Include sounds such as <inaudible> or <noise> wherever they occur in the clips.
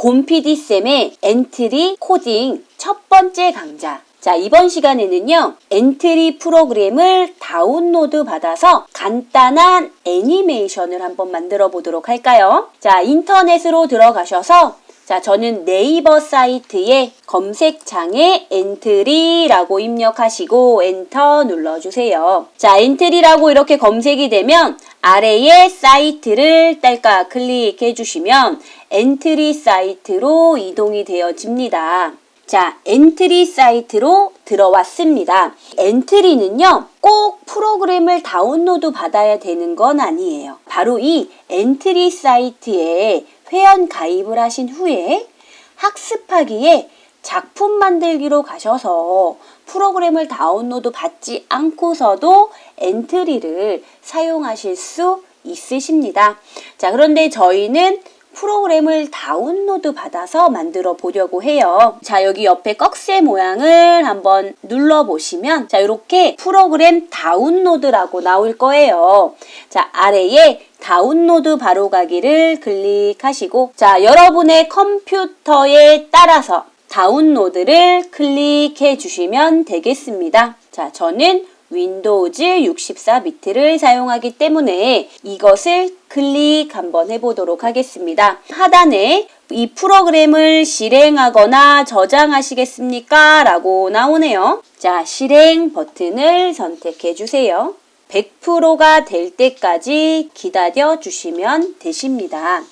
곰피디 쌤의 엔트리 코딩 첫 번째 강좌. 자, 이번 시간에는요, 엔트리 프로그램을 다운로드 받아서 간단한 애니메이션을 한번 만들어 보도록 할까요? 자, 인터넷으로 들어가셔서 자, 저는 네이버 사이트에 검색창에 엔트리라고 입력하시고 엔터 눌러주세요. 자, 엔트리라고 이렇게 검색이 되면 아래에 사이트를 딸까 클릭해 주시면 엔트리 사이트로 이동이 되어집니다. 자, 엔트리 사이트로 들어왔습니다. 엔트리는요, 꼭 프로그램을 다운로드 받아야 되는 건 아니에요. 바로 이 엔트리 사이트에 회원 가입을 하신 후에 학습하기에 작품 만들기로 가셔서 프로그램을 다운로드 받지 않고서도 엔트리를 사용하실 수 있으십니다. 자, 그런데 저희는 프로그램을 다운로드 받아서 만들어 보려고 해요. 자, 여기 옆에 꺽쇠 모양을 한번 눌러 보시면 자, 이렇게 프로그램 다운로드라고 나올 거예요. 자, 아래에 다운로드 바로 가기를 클릭하시고 자, 여러분의 컴퓨터에 따라서 다운로드를 클릭해 주시면 되겠습니다. 자, 저는 윈도우즈 64 비트를 사용하기 때문에 이것을 클릭 한번 해보도록 하겠습니다. 하단에 이 프로그램을 실행하거나 저장하시겠습니까? 라고 나오네요. 자, 실행 버튼을 선택해 주세요. 100%가 될 때까지 기다려 주시면 되십니다.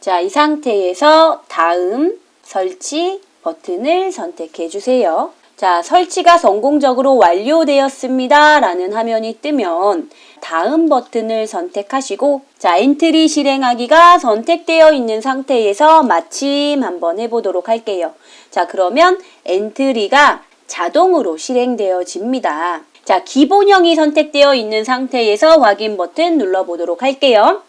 자, 이 상태에서 다음 설치 버튼을 선택해 주세요. 자, 설치가 성공적으로 완료되었습니다. 라는 화면이 뜨면 다음 버튼을 선택하시고 자, 엔트리 실행하기가 선택되어 있는 상태에서 마침 한번 해보도록 할게요. 자, 그러면 엔트리가 자동으로 실행되어집니다. 자, 기본형이 선택되어 있는 상태에서 확인 버튼 눌러보도록 할게요.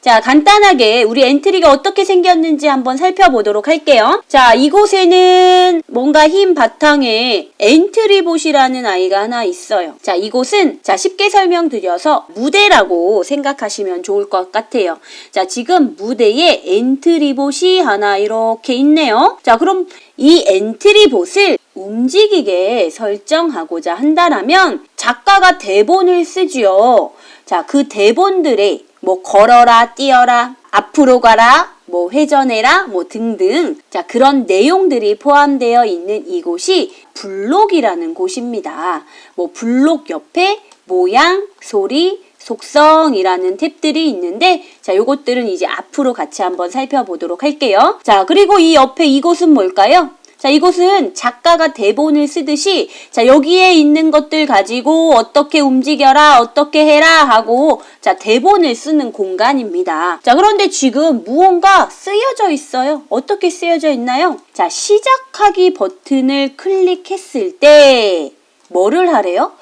자, 간단하게 우리 엔트리가 어떻게 생겼는지 한번 살펴보도록 할게요. 자, 이곳에는 뭔가 흰 바탕에 엔트리봇이라는 아이가 하나 있어요. 자, 이곳은 자, 쉽게 설명드려서 무대라고 생각하시면 좋을 것 같아요. 자, 지금 무대에 엔트리봇이 하나 이렇게 있네요. 자, 그럼 이 엔트리봇을 움직이게 설정하고자 한다라면 작가가 대본을 쓰지요. 자, 그 대본들의 뭐 걸어라, 뛰어라, 앞으로 가라, 뭐 회전해라, 뭐 등등. 자, 그런 내용들이 포함되어 있는 이곳이 블록이라는 곳입니다. 뭐 블록 옆에 모양, 소리, 속성이라는 탭들이 있는데 자, 요것들은 이제 앞으로 같이 한번 살펴보도록 할게요. 자, 그리고 이 옆에 이곳은 뭘까요? 자, 이곳은 작가가 대본을 쓰듯이 자, 여기에 있는 것들 가지고 어떻게 움직여라, 어떻게 해라 하고 자, 대본을 쓰는 공간입니다. 자, 그런데 지금 무언가 쓰여져 있어요. 어떻게 쓰여져 있나요? 자, 시작하기 버튼을 클릭했을 때 뭐를 하래요?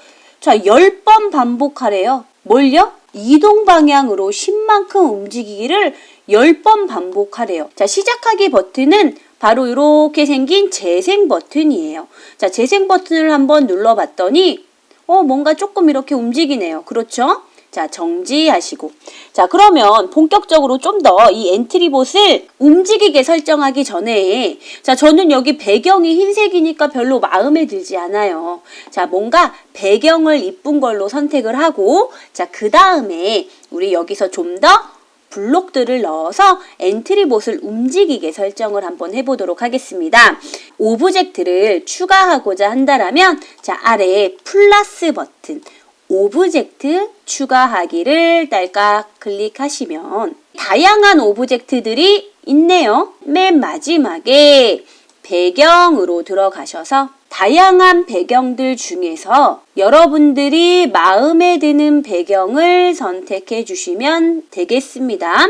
자, 10번 반복하래요. 뭘요? 이동 방향으로 10만큼 움직이기를 10번 반복하래요. 자, 시작하기 버튼은 바로 이렇게 생긴 재생 버튼이에요. 자, 재생 버튼을 한번 눌러봤더니 어, 뭔가 조금 이렇게 움직이네요. 그렇죠? 자, 정지하시고. 자, 그러면 본격적으로 좀 더 이 엔트리봇을 움직이게 설정하기 전에 자, 저는 여기 배경이 흰색이니까 별로 마음에 들지 않아요. 자, 뭔가 배경을 이쁜 걸로 선택을 하고 자, 그 다음에 우리 여기서 좀 더 블록들을 넣어서 엔트리봇을 움직이게 설정을 한번 해보도록 하겠습니다. 오브젝트를 추가하고자 한다면 자 아래에 플러스 버튼 오브젝트 추가하기를 딸깍 클릭하시면 다양한 오브젝트들이 있네요. 맨 마지막에 배경으로 들어가셔서 다양한 배경들 중에서 여러분들이 마음에 드는 배경을 선택해 주시면 되겠습니다.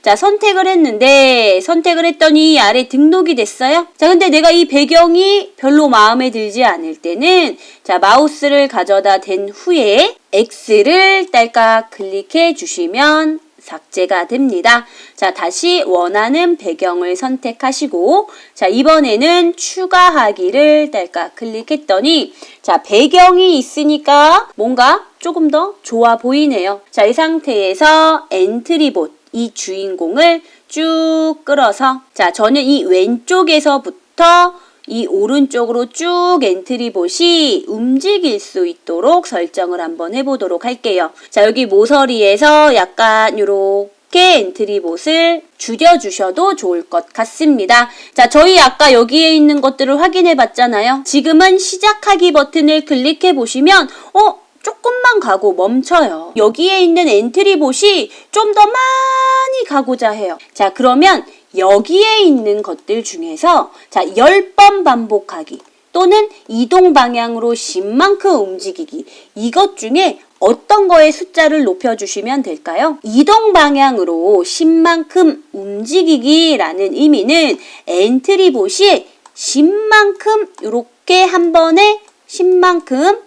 자, 선택을 했는데, 선택을 했더니 아래 등록이 됐어요. 자, 근데 내가 이 배경이 별로 마음에 들지 않을 때는, 자, 마우스를 가져다 댄 후에 X를 딸깍 클릭해 주시면 삭제가 됩니다. 자, 다시 원하는 배경을 선택하시고, 자, 이번에는 추가하기를 딸깍 클릭했더니, 자, 배경이 있으니까 뭔가 조금 더 좋아 보이네요. 자, 이 상태에서 엔트리봇, 이 주인공을 쭉 끌어서 자, 저는 이 왼쪽에서부터 이 오른쪽으로 쭉 엔트리봇이 움직일 수 있도록 설정을 한번 해보도록 할게요. 자, 여기 모서리에서 약간 요렇게 엔트리봇을 줄여주셔도 좋을 것 같습니다. 자, 저희 아까 여기에 있는 것들을 확인해 봤잖아요. 지금은 시작하기 버튼을 클릭해 보시면, 어? 조금만 가고 멈춰요. 여기에 있는 엔트리봇이 좀 더 많이 가고자 해요. 자, 그러면 여기에 있는 것들 중에서 자, 10번 반복하기 또는 이동 방향으로 10만큼 움직이기 이것 중에 어떤 거의 숫자를 높여주시면 될까요? 이동 방향으로 10만큼 움직이기라는 의미는 엔트리봇이 10만큼 이렇게 한 번에 10만큼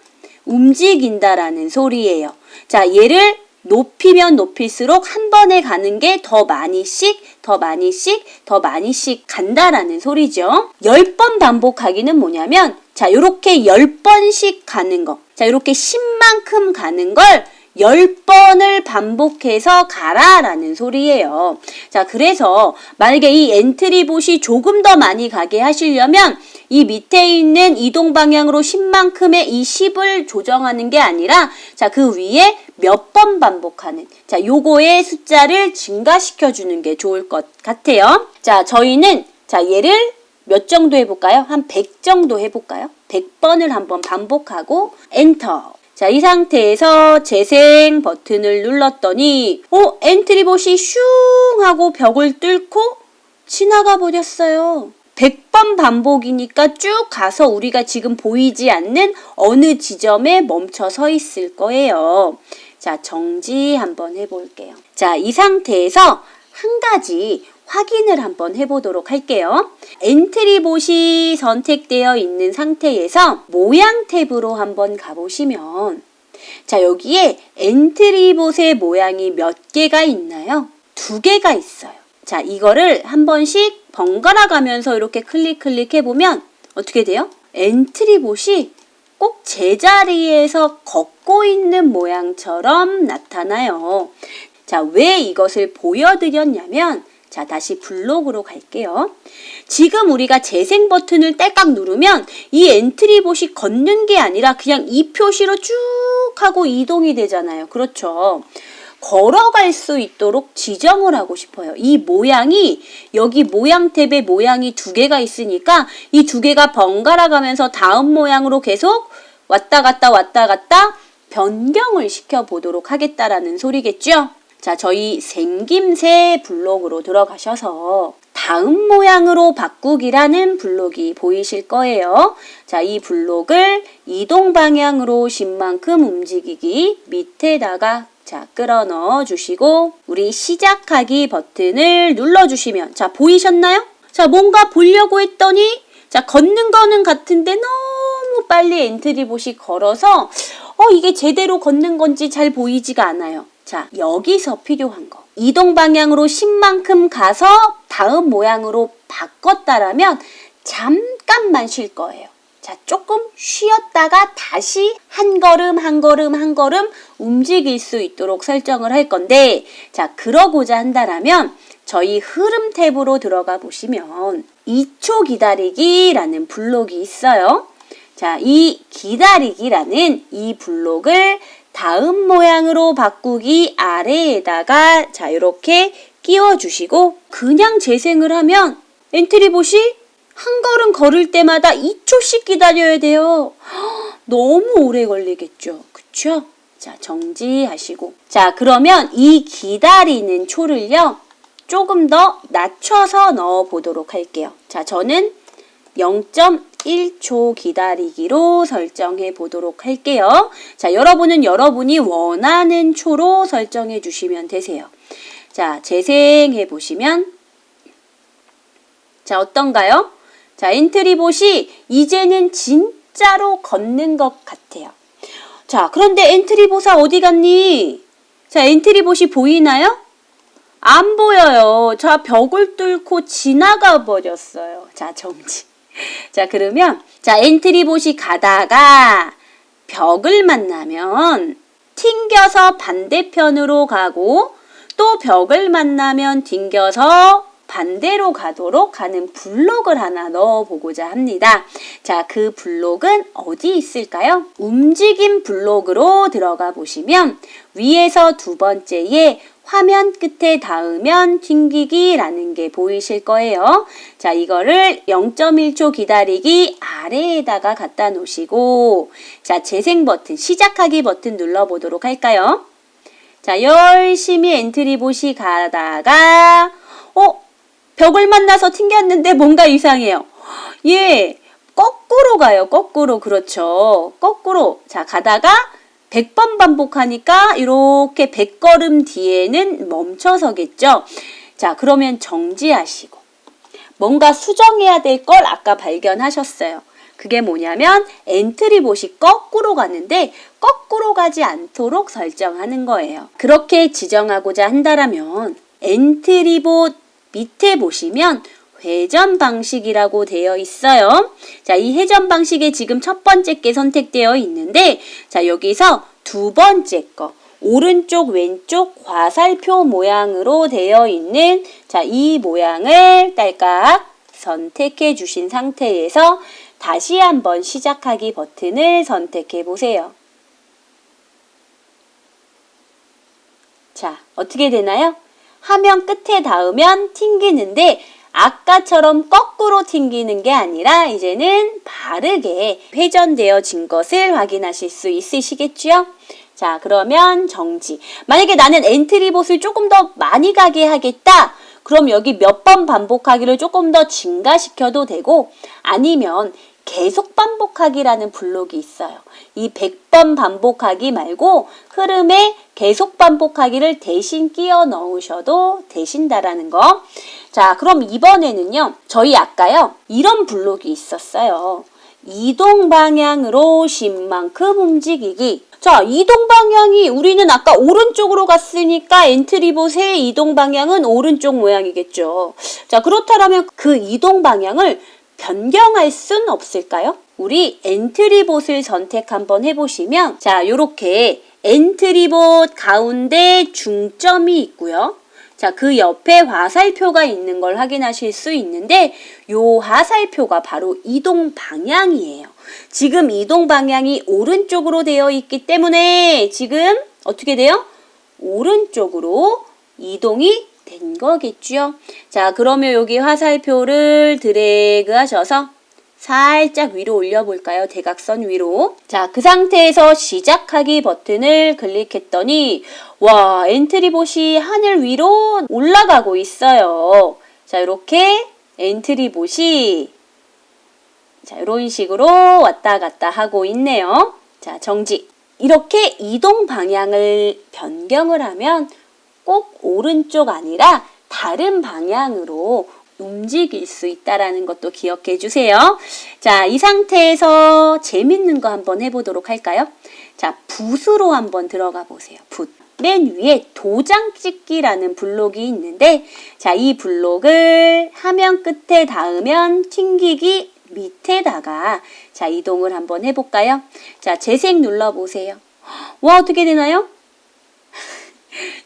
움직인다라는 소리예요. 자, 얘를 높이면 높일수록 한 번에 가는 게 더 많이씩, 더 많이씩, 더 많이씩 간다라는 소리죠. 10번 반복하기는 뭐냐면, 자, 요렇게 10번씩 가는 거. 자, 요렇게 10만큼 가는 걸 10번을 반복해서 가라 라는 소리예요. 자, 그래서 만약에 이 엔트리봇이 조금 더 많이 가게 하시려면 이 밑에 있는 이동 방향으로 10만큼의 이 10을 조정하는 게 아니라 자, 그 위에 몇 번 반복하는 자, 요거의 숫자를 증가시켜 주는 게 좋을 것 같아요. 자, 저희는 자, 얘를 몇 정도 해볼까요? 한 100 정도 해볼까요? 100번을 한번 반복하고 엔터. 자, 이 상태에서 재생 버튼을 눌렀더니 어, 엔트리봇이 슝 하고 벽을 뚫고 지나가 버렸어요. 100번 반복이니까 쭉 가서 우리가 지금 보이지 않는 어느 지점에 멈춰 서 있을 거예요. 자, 정지 한번 해볼게요. 자, 이 상태에서 한 가지 확인을 한번 해보도록 할게요. 엔트리봇이 선택되어 있는 상태에서 모양 탭으로 한번 가보시면 자, 여기에 엔트리봇의 모양이 몇 개가 있나요? 두 개가 있어요. 자, 이거를 한 번씩 번갈아 가면서 이렇게 클릭 클릭해 보면 어떻게 돼요? 엔트리봇이 꼭 제자리에서 걷고 있는 모양처럼 나타나요. 자, 왜 이것을 보여드렸냐면 자, 다시 블록으로 갈게요. 지금 우리가 재생 버튼을 딸깍 누르면 이 엔트리봇이 걷는 게 아니라 그냥 이 표시로 쭉 하고 이동이 되잖아요. 그렇죠. 걸어갈 수 있도록 지정을 하고 싶어요. 이 모양이 여기 모양 탭에 모양이 두 개가 있으니까 이 두 개가 번갈아 가면서 다음 모양으로 계속 왔다 갔다 왔다 갔다 변경을 시켜 보도록 하겠다라는 소리겠죠? 자, 저희 생김새 블록으로 들어가셔서 다음 모양으로 바꾸기라는 블록이 보이실 거예요. 자, 이 블록을 이동 방향으로 10만큼 움직이기 밑에다가 자, 끌어 넣어 주시고 우리 시작하기 버튼을 눌러 주시면 자, 보이셨나요? 자, 뭔가 보려고 했더니 자, 걷는 거는 같은데 너무 빨리 엔트리봇이 걸어서 어, 이게 제대로 걷는 건지 잘 보이지가 않아요. 자, 여기서 필요한 거. 이동 방향으로 10만큼 가서 다음 모양으로 바꿨다라면 잠깐만 쉴 거예요. 자, 조금 쉬었다가 다시 한 걸음, 한 걸음, 한 걸음 움직일 수 있도록 설정을 할 건데, 자, 그러고자 한다라면 저희 흐름 탭으로 들어가 보시면 2초 기다리기라는 블록이 있어요. 자, 이 기다리기라는 이 블록을 다음 모양으로 바꾸기 아래에다가 자, 이렇게 끼워 주시고 그냥 재생을 하면 엔트리봇이 한 걸음 걸을 때마다 2초씩 기다려야 돼요. 헉, <gasps> 너무 오래 걸리겠죠. 그쵸? 자, 정지하시고. 자, 그러면 이 기다리는 초를요. 조금 더 낮춰서 넣어 보도록 할게요. 자, 저는 0.1초 기다리기로 설정해 보도록 할게요. 자, 여러분은 여러분이 원하는 초로 설정해 주시면 되세요. 자, 재생해 보시면 자, 어떤가요? 자, 엔트리봇이 이제는 진짜로 걷는 것 같아요. 자, 그런데 엔트리봇아 어디 갔니? 자, 엔트리봇이 보이나요? 안 보여요. 자, 벽을 뚫고 지나가 버렸어요. 자, 정지. <laughs> 자, 그러면, 자, 엔트리봇이 가다가 벽을 만나면 튕겨서 반대편으로 가고 또 벽을 만나면 튕겨서 반대로 가도록 하는 블록을 하나 넣어보고자 합니다. 자, 그 블록은 어디 있을까요? 움직임 블록으로 들어가 보시면 위에서 두 번째에 화면 끝에 닿으면 튕기기라는 게 보이실 거예요. 자, 이거를 0.1초 기다리기 아래에다가 갖다 놓으시고 자, 재생 버튼, 시작하기 버튼 눌러보도록 할까요? 자, 열심히 엔트리봇이 가다가 어? 벽을 만나서 튕겼는데 뭔가 이상해요. 예, 거꾸로 가요. 거꾸로. 그렇죠. 거꾸로. 자, 가다가 100번 반복하니까 이렇게 100걸음 뒤에는 멈춰서겠죠. 자, 그러면 정지하시고 뭔가 수정해야 될 걸 아까 발견하셨어요. 그게 뭐냐면 엔트리 봇이 거꾸로 가는데 거꾸로 가지 않도록 설정하는 거예요. 그렇게 지정하고자 한다라면 엔트리 봇 밑에 보시면 회전 방식이라고 되어 있어요. 자, 이 회전 방식에 지금 첫 번째 게 선택되어 있는데, 자, 여기서 두 번째 거, 오른쪽, 왼쪽 화살표 모양으로 되어 있는, 자, 이 모양을 딸깍 선택해 주신 상태에서 다시 한번 시작하기 버튼을 선택해 보세요. 자, 어떻게 되나요? 화면 끝에 닿으면 튕기는데 아까처럼 거꾸로 튕기는 게 아니라 이제는 바르게 회전되어진 것을 확인하실 수 있으시겠죠? 자, 그러면 정지. 만약에 나는 엔트리봇을 조금 더 많이 가게 하겠다. 그럼 여기 몇 번 반복하기를 조금 더 증가시켜도 되고 아니면 계속 반복하기라는 블록이 있어요. 이 100번 반복하기 말고 흐름에 계속 반복하기를 대신 끼워 넣으셔도 되신다라는 거. 자, 그럼 이번에는요. 저희 아까요. 이런 블록이 있었어요. 이동 방향으로 10만큼 움직이기. 자, 이동 방향이 우리는 아까 오른쪽으로 갔으니까 엔트리봇의 이동 방향은 오른쪽 모양이겠죠. 자, 그렇다면 그 이동 방향을 변경할 순 없을까요? 우리 엔트리봇을 선택 한번 해보시면 자, 요렇게 엔트리봇 가운데 중점이 있고요. 자, 그 옆에 화살표가 있는 걸 확인하실 수 있는데 요 화살표가 바로 이동 방향이에요. 지금 이동 방향이 오른쪽으로 되어 있기 때문에 지금 어떻게 돼요? 오른쪽으로 이동이 된 거겠죠. 자, 그러면 여기 화살표를 드래그 하셔서 살짝 위로 올려볼까요? 대각선 위로. 자, 그 상태에서 시작하기 버튼을 클릭했더니, 와, 엔트리봇이 하늘 위로 올라가고 있어요. 자, 이렇게 엔트리봇이, 자, 이런 식으로 왔다 갔다 하고 있네요. 자, 정지. 이렇게 이동 방향을 변경을 하면 꼭 오른쪽 아니라 다른 방향으로 움직일 수 있다라는 것도 기억해 주세요. 자, 이 상태에서 재밌는 거 한번 해보도록 할까요? 자, 붓으로 한번 들어가 보세요. 붓. 맨 위에 도장 찍기라는 블록이 있는데, 자, 이 블록을 화면 끝에 닿으면 튕기기 밑에다가, 자, 이동을 한번 해볼까요? 자, 재생 눌러보세요. 와, 어떻게 되나요?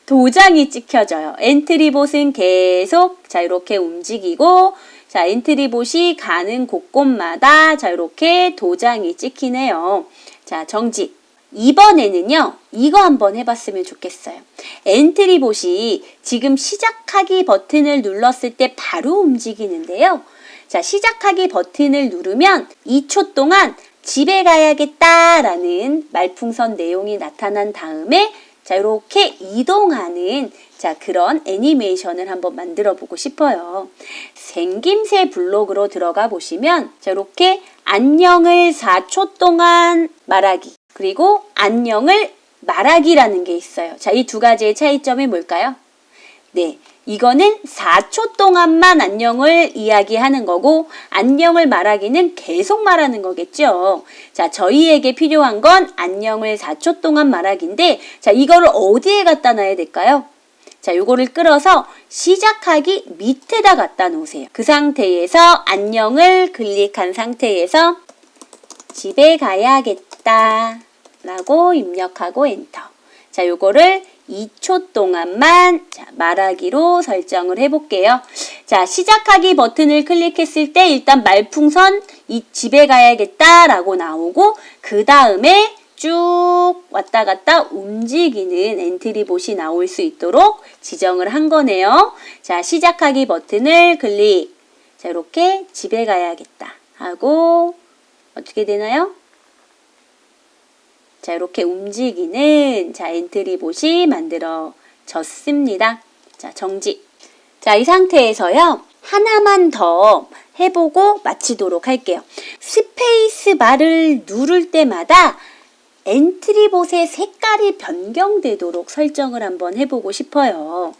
도장이 찍혀져요. 엔트리봇은 계속 자 이렇게 움직이고 자 엔트리봇이 가는 곳곳마다 자 이렇게 도장이 찍히네요. 자 정지. 이번에는요, 이거 한번 해봤으면 좋겠어요. 엔트리봇이 지금 시작하기 버튼을 눌렀을 때 바로 움직이는데요. 자, 시작하기 버튼을 누르면 2초 동안 집에 가야겠다라는 말풍선 내용이 나타난 다음에 자, 이렇게 이동하는 자, 그런 애니메이션을 한번 만들어 보고 싶어요. 생김새 블록으로 들어가 보시면 자, 이렇게 안녕을 4초 동안 말하기 그리고 안녕을 말하기라는 게 있어요. 자, 이 두 가지의 차이점이 뭘까요? 네. 이거는 4초 동안만 안녕을 이야기하는 거고 안녕을 말하기는 계속 말하는 거겠죠. 자, 저희에게 필요한 건 안녕을 4초 동안 말하기인데 자, 이거를 어디에 갖다 놔야 될까요? 자, 요거를 끌어서 시작하기 밑에다 갖다 놓으세요. 그 상태에서 안녕을 클릭한 상태에서 집에 가야겠다 라고 입력하고 엔터. 자, 요거를 2초 동안만 자, 말하기로 설정을 해볼게요. 자, 시작하기 버튼을 클릭했을 때 일단 말풍선 이 집에 가야겠다라고 나오고 그 다음에 쭉 왔다 갔다 움직이는 엔트리봇이 나올 수 있도록 지정을 한 거네요. 자, 시작하기 버튼을 클릭. 자, 이렇게 집에 가야겠다 하고 어떻게 되나요? 자, 이렇게 움직이는 자, 엔트리봇이 만들어졌습니다. 자, 정지. 자, 이 상태에서요. 하나만 더 해보고 마치도록 할게요. 스페이스 바를 누를 때마다 엔트리봇의 색깔이 변경되도록 설정을 한번 해보고 싶어요.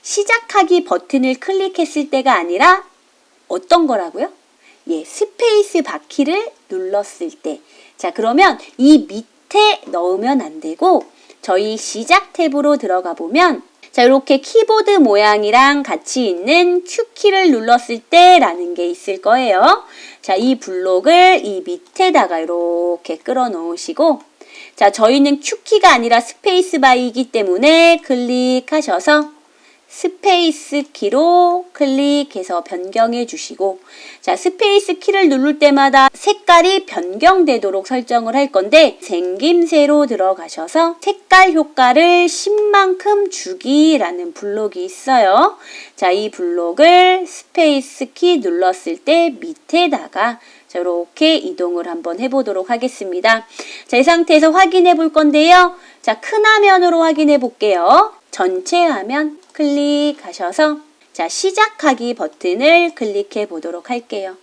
시작하기 버튼을 클릭했을 때가 아니라 어떤 거라고요? 예, 스페이스 바퀴를 눌렀을 때. 자, 그러면 이 밑 에 넣으면 안 되고 저희 시작 탭으로 들어가 보면 자, 이렇게 키보드 모양이랑 같이 있는 Q키를 눌렀을 때라는 게 있을 거예요. 자, 이 블록을 이 밑에다가 이렇게 끌어 놓으시고 자, 저희는 Q키가 아니라 스페이스 바이기 때문에 클릭하셔서 스페이스 키로 클릭해서 변경해 주시고 자 스페이스 키를 누를 때마다 색깔이 변경되도록 설정을 할 건데 생김새로 들어가셔서 색깔 효과를 10만큼 주기라는 블록이 있어요 자 이 블록을 스페이스 키 눌렀을 때 밑에다가 자, 이렇게 이동을 한번 해보도록 하겠습니다. 자, 이 상태에서 확인해 볼 건데요. 자, 큰 화면으로 확인해 볼게요. 전체 화면 클릭하셔서 자, 시작하기 버튼을 클릭해 보도록 할게요.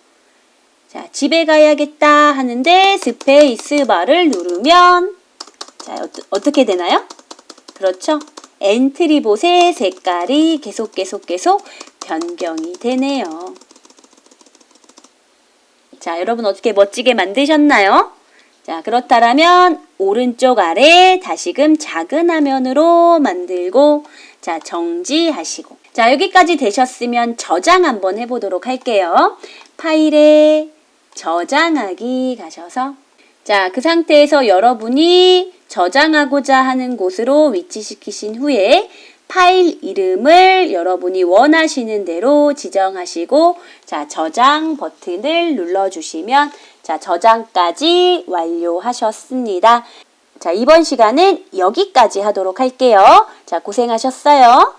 자, 집에 가야겠다 하는데 스페이스 바를 누르면 자, 어 떻게 되나요? 그렇죠? 엔트리봇의 색깔이 계속 계속 계속 변경이 되네요. 자, 여러분 어떻게 멋지게 만드셨나요? 자, 그렇다면 오른쪽 아래 다시금 작은 화면으로 만들고 자, 정지하시고 자, 여기까지 되셨으면 저장 한번 해보도록 할게요. 파일에 저장하기 가셔서 자, 그 상태에서 여러분이 저장하고자 하는 곳으로 위치시키신 후에 파일 이름을 여러분이 원하시는 대로 지정하시고 자, 저장 버튼을 눌러 주시면 자, 저장까지 완료하셨습니다. 자, 이번 시간은 여기까지 하도록 할게요. 자, 고생하셨어요.